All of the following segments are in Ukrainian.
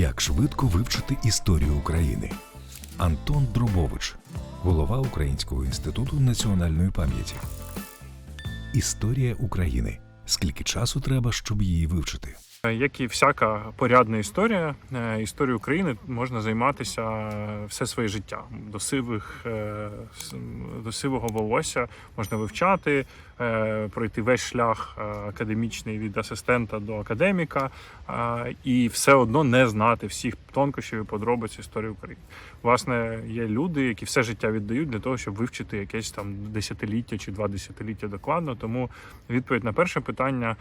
Як швидко вивчити історію України? Антон Дробович, голова Українського інституту національної пам'яті. Історія України. Скільки часу треба, щоб її вивчити? Як і всяка порядна історія, е, історію України можна займатися все своє життя. До сивих е, до сивого волосся можна вивчати, е, пройти весь шлях е, академічний від асистента до академіка, е, і все одно не знати всіх тонкощів і подробиць історії України. Власне, є люди, які все життя віддають для того, щоб вивчити якесь там десятиліття чи два десятиліття докладно. Тому відповідь на перше питання,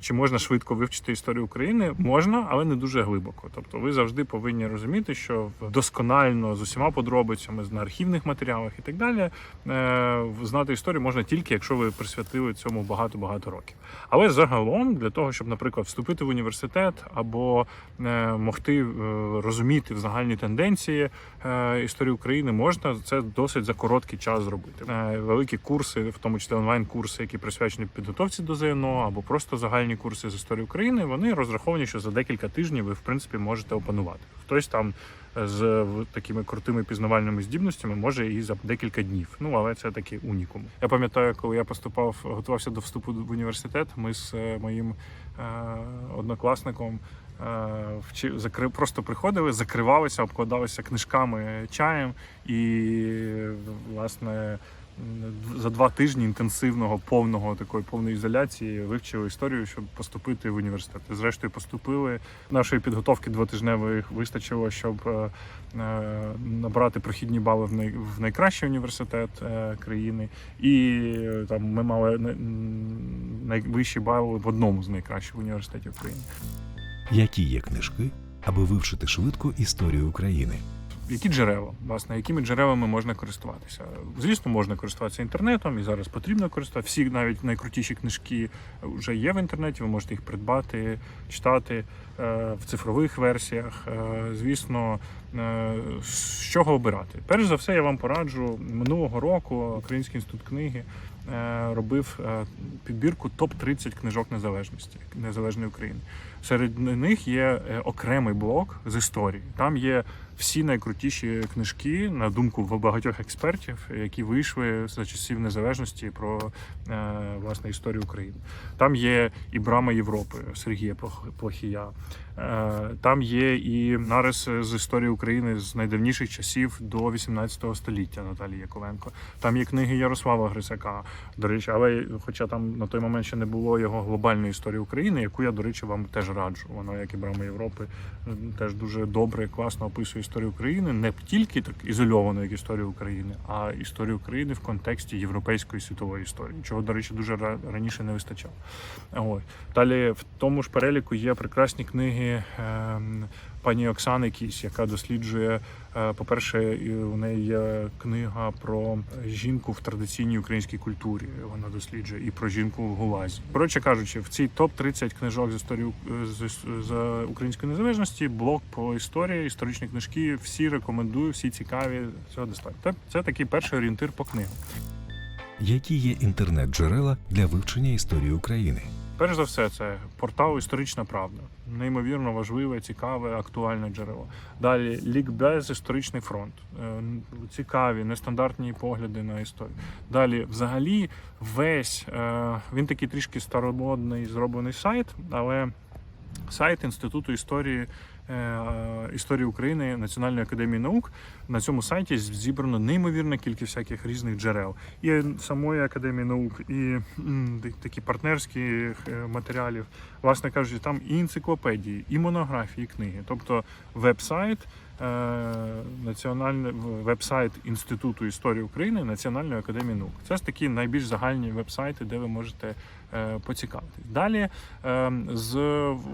чи можна швидко вивчити історію України, можна, але не дуже глибоко. Тобто, ви завжди повинні розуміти, що досконально з усіма подробицями, на архівних матеріалах і так далі, е, знати історію можна тільки, якщо ви присвятили цьому багато-багато років. Але загалом, для того, щоб, наприклад, вступити в університет або е, могти е, розуміти в загальні тенденції е, історії України, можна це досить за короткий час зробити. Великі курси, в тому числі онлайн-курси, які присвячені підготовці до ЗНО, або просто загальні курси з історії України, вони розраховані, що за декілька тижнів ви в принципі можете опанувати. Хтось там з такими крутими пізнавальними здібностями може і за декілька днів. Ну але це таки унікум. Я пам'ятаю, коли я поступав, готувався до вступу в університет. Ми з е, моїм е, однокласником. е, просто приходили, закривалися, обкладалися книжками, чаєм, і власне за два тижні інтенсивного повного такої повної ізоляції вивчили історію, щоб поступити в університет. Зрештою, поступили. Нашої підготовки двотижневої вистачило, щоб е, е, набрати прохідні бали в, най, в найкращий університет е, країни, і там ми мали найвищі бали в одному з найкращих університетів країни. Які є книжки, аби вивчити швидко історію України? Які джерела, власне, якими джерелами можна користуватися? Звісно, можна користуватися інтернетом, і зараз потрібно користуватися. Всі навіть найкрутіші книжки вже є в інтернеті. Ви можете їх придбати, читати е, в цифрових версіях. Е, звісно, е, з чого обирати? Перш за все, я вам пораджу минулого року Український інститут книги е, робив е, підбірку топ 30 книжок незалежності незалежної України. Серед них є е, окремий блок з історії. Там є всі найкрутіші книжки, на думку багатьох експертів, які вийшли за часів незалежності про е, власне історію України. Там є і брама Європи Сергія Плох- Плохія. Е, Там є і нарис з історії України з найдавніших часів до 18 століття Наталії Яковенко. Там є книги Ярослава Грицака, до речі, але хоча там на той момент ще не було його глобальної історії України, яку я, до речі, вам теж раджу. Вона, як і брама Європи, теж дуже добре класно описує історію України, не тільки так ізольовано, як історію України, а історію України в контексті європейської світової історії, чого, до речі, дуже раніше не вистачало. Ось. Далі в тому ж переліку є прекрасні книги ем, пані Оксани Кісь, яка досліджує, е, по-перше, у неї є книга про жінку в традиційній українській культурі. Вона досліджує і про жінку в Гулазі. Коротше кажучи, в цій топ 30 книжок з історії е, з, української незалежності, блок по історії, історичні книжки. Всі рекомендую, всі цікаві. Цього достатньо. Це такий перший орієнтир по книгам. Які є інтернет-джерела для вивчення історії України? Перш за все, це портал Історична Правда. Неймовірно важливе, цікаве, актуальне джерело. Далі Лікбез Історичний фронт. Е, Цікаві, нестандартні погляди на історію. Далі, взагалі, весь е, він такий трішки старомодний зроблений сайт, але сайт Інституту історії. е, Історії України Національної академії наук на цьому сайті зібрано неймовірна кількість всяких різних джерел і самої академії наук, і такі партнерські е, матеріалів. Власне кажучи, там і енциклопедії, і монографії, і книги. Тобто веб-сайт, національний веб-сайт Інституту історії України Національної академії наук. Це ж такі найбільш загальні веб-сайти, де ви можете е, поцікавитись. Далі е, з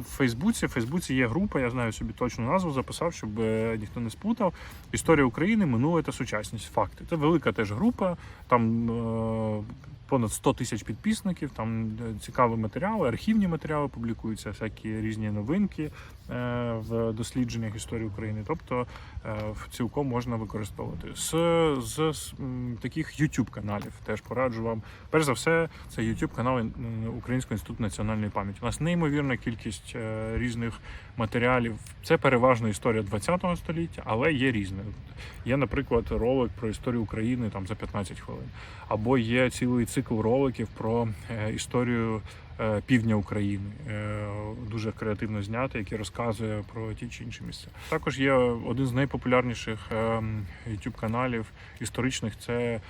Фейсбуці. В Фейсбуці є група, я знаю собі точну назву, записав, щоб е, ніхто не сплутав. Історія України, минуле та сучасність. Факти. Це велика теж група. Там е, понад 100 тисяч підписників. Там е, цікаві матеріали, архівні матеріали публікуються, всякі різні новинки е, в дослідженнях історії України. Тобто е, цілком можна використовувати з, з, з таких youtube каналів. Теж пораджу вам. Перш за все, це youtube канал Українського інституту національної пам'яті. У нас неймовірна кількість різних матеріалів. Це переважно історія ХХ століття, але є різне. Є, наприклад, ролик про історію України там за 15 хвилин, або є цілий цикл роликів про е, історію е, півдня України, е, дуже креативно знятий, який розказує про ті чи інші місця. Також є один з найпопулярніших youtube каналів історичних. Це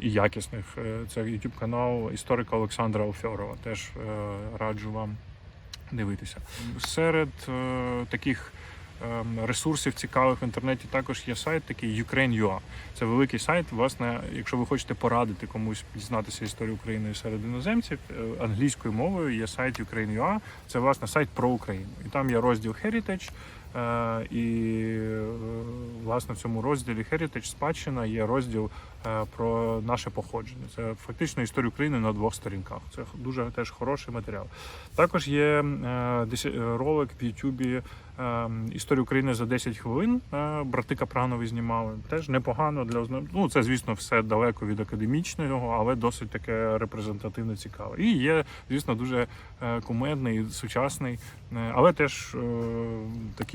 і якісних. Це youtube канал історика Олександра Алфьорова. Теж раджу вам дивитися. Серед таких ресурсів цікавих в інтернеті також є сайт такий Ukraine.ua. Це великий сайт. Власне, якщо ви хочете порадити комусь дізнатися історію України серед іноземців, е, англійською мовою є сайт Ukraine.ua. Це власне сайт про Україну. І там є розділ Heritage. Е, І е, власне в цьому розділі Heritage спадщина є розділ е, про наше походження. Це фактично історія України на двох сторінках. Це дуже теж хороший матеріал. Також є ролик в Ютубі Історія України за 10 хвилин. Брати Капранові знімали. Теж непогано для Ну, це, звісно, все далеко від академічного, але досить таке репрезентативно цікаве. І є, звісно, дуже кумедний, сучасний, але теж е,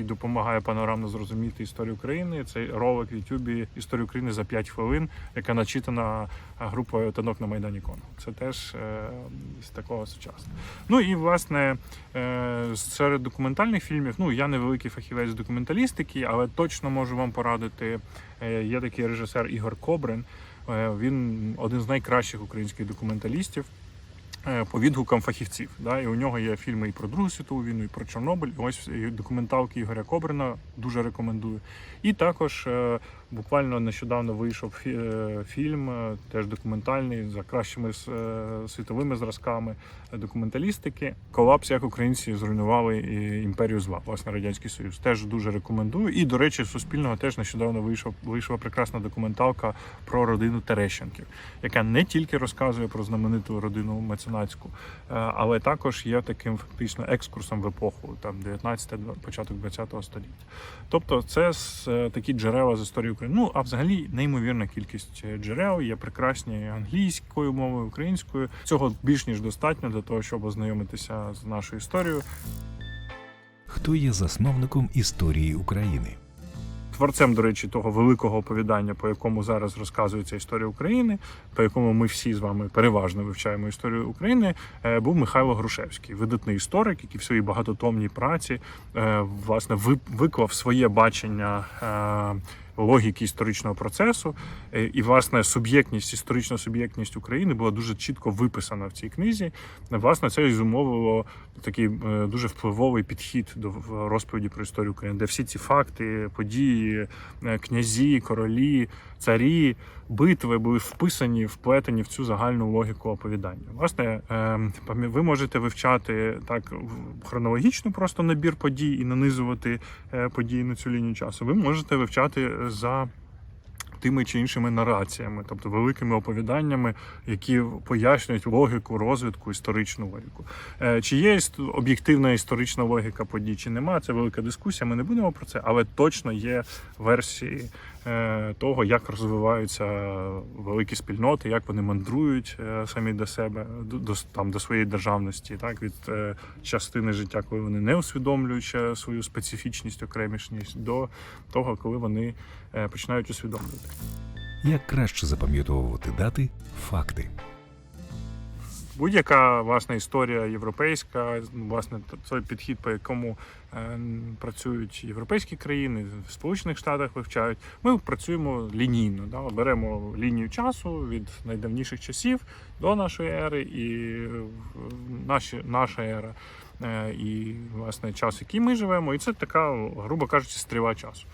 такий допомагає панорамно зрозуміти історію України. Цей ролик в Ютубі Історія України за 5 хвилин, яка начитана групою танок на Майдані Кону. Це теж е, з такого сучасного. Ну і власне е, серед документальних фільмів, ну я не великий фахівець документалістики, але точно можу вам порадити. Е, Є такий режисер Ігор Кобрин. Він один з найкращих українських документалістів. Е, По відгукам фахівців, да, і у нього є фільми і про Другу світову війну, і про Чорнобиль. Ось документалки Ігоря Кобрина дуже рекомендую. І також е, буквально нещодавно вийшов е, фільм, е, теж документальний за кращими е, світовими зразками документалістики. Колапс, як українці зруйнували імперію зла, власне, радянський союз. Теж дуже рекомендую. І до речі, суспільного теж нещодавно вийшов вийшла прекрасна документалка про родину Терещенків, яка не тільки розказує про знамениту родину меценатську, але також є таким фактично екскурсом в епоху, там 19 початок 20 століття. Тобто, це такі джерела з історії України. Ну а взагалі неймовірна кількість е, джерел. Є прекрасні англійською мовою, українською. Цього більш ніж достатньо для того, щоб ознайомитися з нашою історією. Хто є засновником історії України? Творцем, до речі, того великого оповідання, по якому зараз розказується історія України, по якому ми всі з вами переважно вивчаємо історію України, е, був Михайло Грушевський, видатний історик, який в своїй багатотомній праці е, власне виклав своє бачення. Логіки історичного процесу Е, і власне суб'єктність, історична суб'єктність України була дуже чітко виписана в цій книзі. Власне, це і зумовило такий е, дуже впливовий підхід до розповіді про історію України, де всі ці факти, події, е, князі, королі, царі, битви були вписані, вплетені в цю загальну логіку оповідання. Власне, ви можете вивчати так хронологічно просто набір подій і нанизувати події на цю лінію часу. Ви можете вивчати за тими чи іншими нараціями, тобто великими оповіданнями, які пояснюють логіку розвитку, історичну логіку. Е, Чи є об'єктивна історична логіка подій, чи нема, це велика дискусія. Ми не будемо про це, але точно є версії того, як розвиваються великі спільноти, як вони мандрують е, самі до себе, до, там, до своєї державності, так від е, частини життя, коли вони не усвідомлюють свою специфічність, окремішність, до того, коли вони е, починають усвідомлювати. Як краще запам'ятовувати дати, факти. Будь-яка власне історія європейська, власне, той підхід, по якому е, працюють європейські країни, в Сполучених Штатах вивчають. Ми працюємо лінійно, да? беремо лінію часу від найдавніших часів до нашої ери, і е, наші, наша ера, е, і власне час, який ми живемо, і це така, грубо кажучи, стріла часу.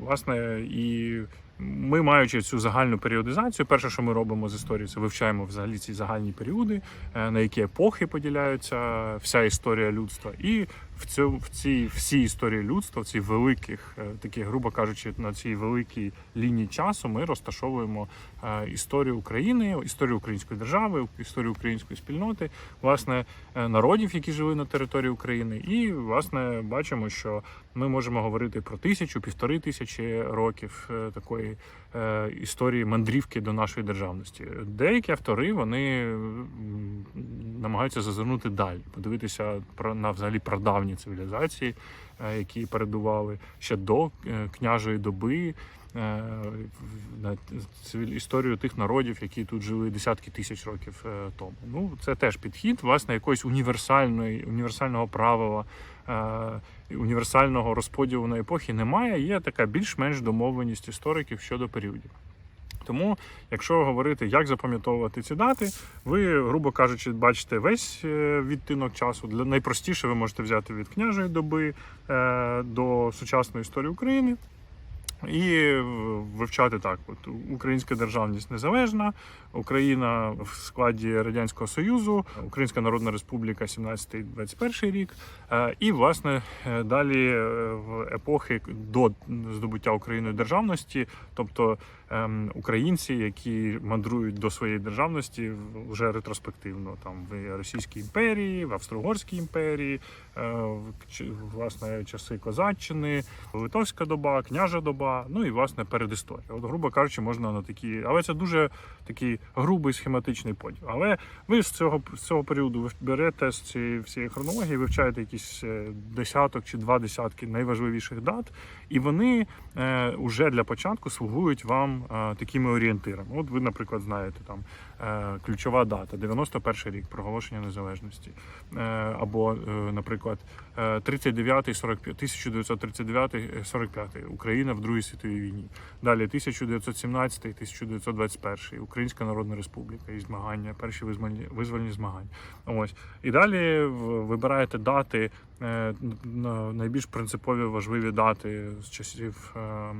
Власне, і ми, маючи цю загальну періодизацію, перше, що ми робимо з історії, це вивчаємо взагалі ці загальні періоди, е, на які епохи поділяються вся історія людства. І в цьому в цій всій історії людства, в цій великих, е, таких, грубо кажучи, на цій великій лінії часу, ми розташовуємо е, історію України, історію української держави, історію української спільноти, власне, е, народів, які жили на території України, і власне бачимо, що ми можемо говорити про тисячу, півтори тисячі років такої історії мандрівки до нашої державності. Деякі автори вони намагаються зазирнути далі, подивитися про на взагалі прадавні цивілізації, е, які передували ще до е, княжої доби. е, на історію тих народів, які тут жили десятки тисяч років тому. Ну це теж підхід, власне, якоїсь універсальної універсального правила, універсального розподілу на епохи немає. Є така більш-менш домовленість істориків щодо періодів. Тому, якщо говорити, як запам'ятовувати ці дати, ви, грубо кажучи, бачите весь е, відтинок часу. Для найпростіше ви можете взяти від княжої доби е, до сучасної історії України. І вивчати так: от українська державність незалежна, Україна в складі Радянського Союзу, Українська Народна Республіка 17-21 рік. Е, І власне далі в епохи до здобуття Україною державності, тобто українці, які мандрують до своєї державності вже ретроспективно, там в Російській імперії, в Австро-Угорській імперії, е, в власне часи Козаччини, Литовська доба, княжа доба, ну і власне передісторія. От, грубо кажучи, можна на такі, але це дуже такий грубий схематичний поділ. Але ви з цього з цього періоду ви берете з цієї всієї хронології, вивчаєте якісь е, десяток чи два десятки найважливіших дат, і вони е, уже для початку слугують вам е, такими орієнтирами. От ви, наприклад, знаєте там ключова дата 91 рік проголошення незалежності, е, або, е, наприклад, е, 39 45 1939 45 Україна в Другій світовій війні. Далі 1917 1921 Українська Народна Республіка і змагання, перші визвольні, визвольні змагання. Ось і далі вибираєте дати е, на- найбільш принципові важливі дати з часів е, е,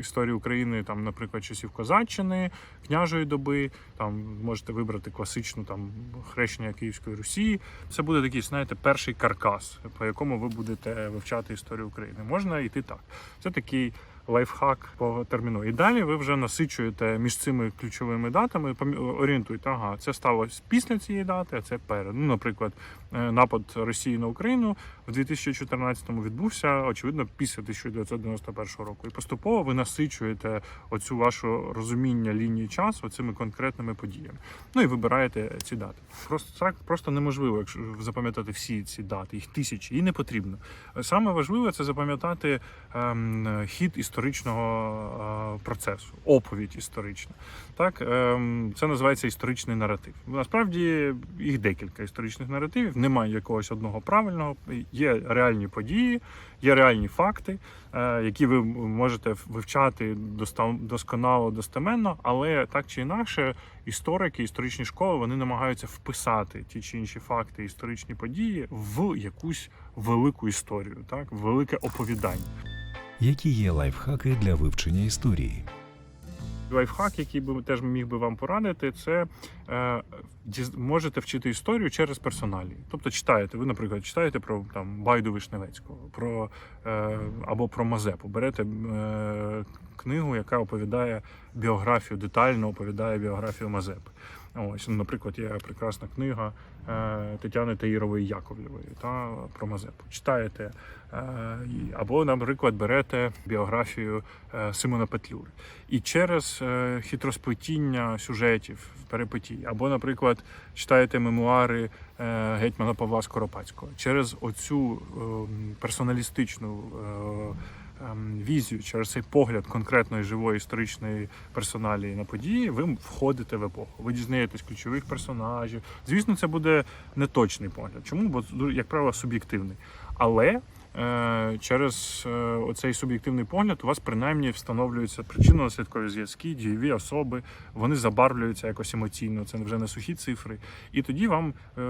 історії України, там, наприклад, часів Козаччини, княжої доби. Там можете вибрати класичну там хрещення Київської Русі. Це буде такий, знаєте, перший каркас, по якому ви будете вивчати історію України. Можна йти так. Це такий лайфхак по терміну. І далі ви вже насичуєте між цими ключовими датами, орієнтуєте, ага, це сталося після цієї дати, а це перед. Ну, наприклад, е, напад Росії на Україну в 2014-му відбувся, очевидно, після 1991 року. І поступово ви насичуєте оцю вашу розуміння лінії часу цими конкретними подіями. Ну і вибираєте ці дати. Просто так просто неможливо, якщо запам'ятати всі ці дати, їх тисячі, і не потрібно. Саме важливе це запам'ятати ем, хід історичного е, процесу, оповідь історична. Так, ем, це називається історичний наратив. Насправді їх декілька історичних наративів, немає якогось одного правильного. Є реальні події, є реальні факти, е, які ви можете вивчати досконало, достеменно, але так чи інакше, історики, історичні школи вони намагаються вписати ті чи інші факти, історичні події в якусь велику історію, так, велике оповідання. Які є лайфхаки для вивчення історії? Лайфхак, який би теж міг би вам порадити, це е, можете вчити історію через персоналі. Тобто читаєте, ви, наприклад, читаєте про там Байду Вишневецького, про е, або про Мазепу. Берете е, книгу, яка оповідає біографію, детально оповідає біографію Мазепи. Ось, ну, наприклад, є прекрасна книга е, Тетяни Таїрової Яковлєвої та про Мазепу. Читаєте, е, або, наприклад, берете біографію е, Симона Петлюри. І через хитросплетіння сюжетів, перипетій, або, наприклад, читаєте мемуари гетьмана Павла Скоропадського, через оцю е, персоналістичну. Ем, Візію через цей погляд конкретної живої історичної персоналії на події, ви входите в епоху. Ви дізнаєтесь ключових персонажів. Звісно, це буде неточний погляд. Чому? Бо як правило, суб'єктивний. Але через е, оцей суб'єктивний погляд у вас принаймні встановлюються причинно-наслідкові зв'язки, дієві особи, вони забарвлюються якось емоційно, це вже не сухі цифри. І тоді вам е,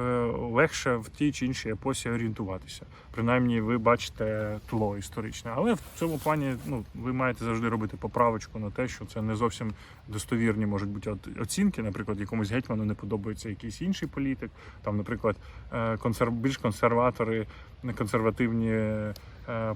легше в тій чи іншій епосі орієнтуватися. Принаймні, ви бачите тло історичне. Але в цьому плані ну, ви маєте завжди робити поправочку на те, що це не зовсім достовірні можуть бути оцінки. Наприклад, якомусь гетьману не подобається якийсь інший політик. Там, наприклад, е, консерв... більш консерватори, консервативні е,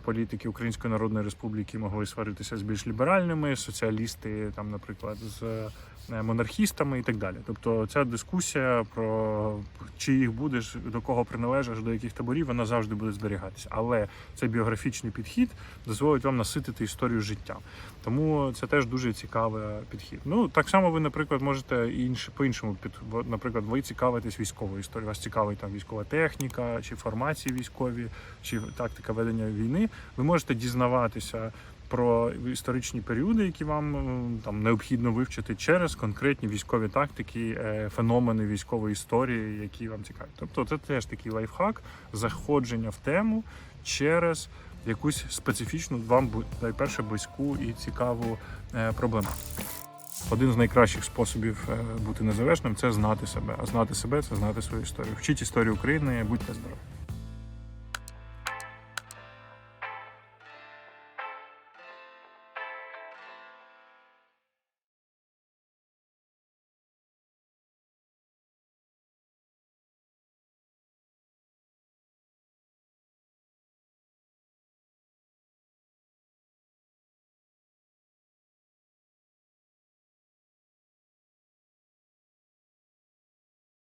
політики Української Народної Республіки могли сваритися з більш ліберальними, соціалісти, там, наприклад, з е, монархістами і так далі. Тобто ця дискусія про чи їх будеш, до кого приналежиш, до яких таборів, вона завжди буде зберігатися. Але цей біографічний підхід дозволить вам наситити історію життя. Тому це теж дуже цікавий підхід. Ну так само ви, наприклад, можете і інше по іншому під наприклад, ви цікавитесь військовою історією. Вас цікавить там військова техніка, чи формації військові, чи тактика ведення війни. Ви можете дізнаватися. Про історичні періоди, які вам там необхідно вивчити через конкретні військові тактики, е, феномени військової історії, які вам цікаві. Тобто, це теж такий лайфхак заходження в тему через якусь специфічну вам найперше близьку і цікаву е, проблему. Один з найкращих способів е, бути незалежним це знати себе. А знати себе це знати свою історію. Вчіть історію України, будьте здорові.